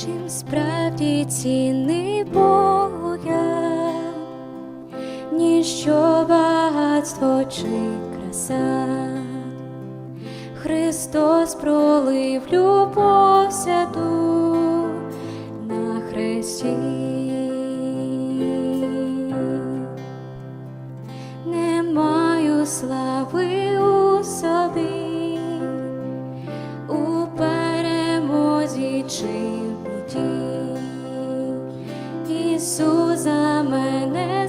чим справді ціни Бога, ніщо багатство чи краса, Христос пролив любов святу на хресті. Не маю слави. Ісуса мене.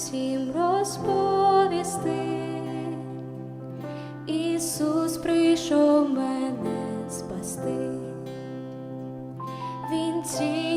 всім розповісти, Ісус прийшов мене спасти. Він ці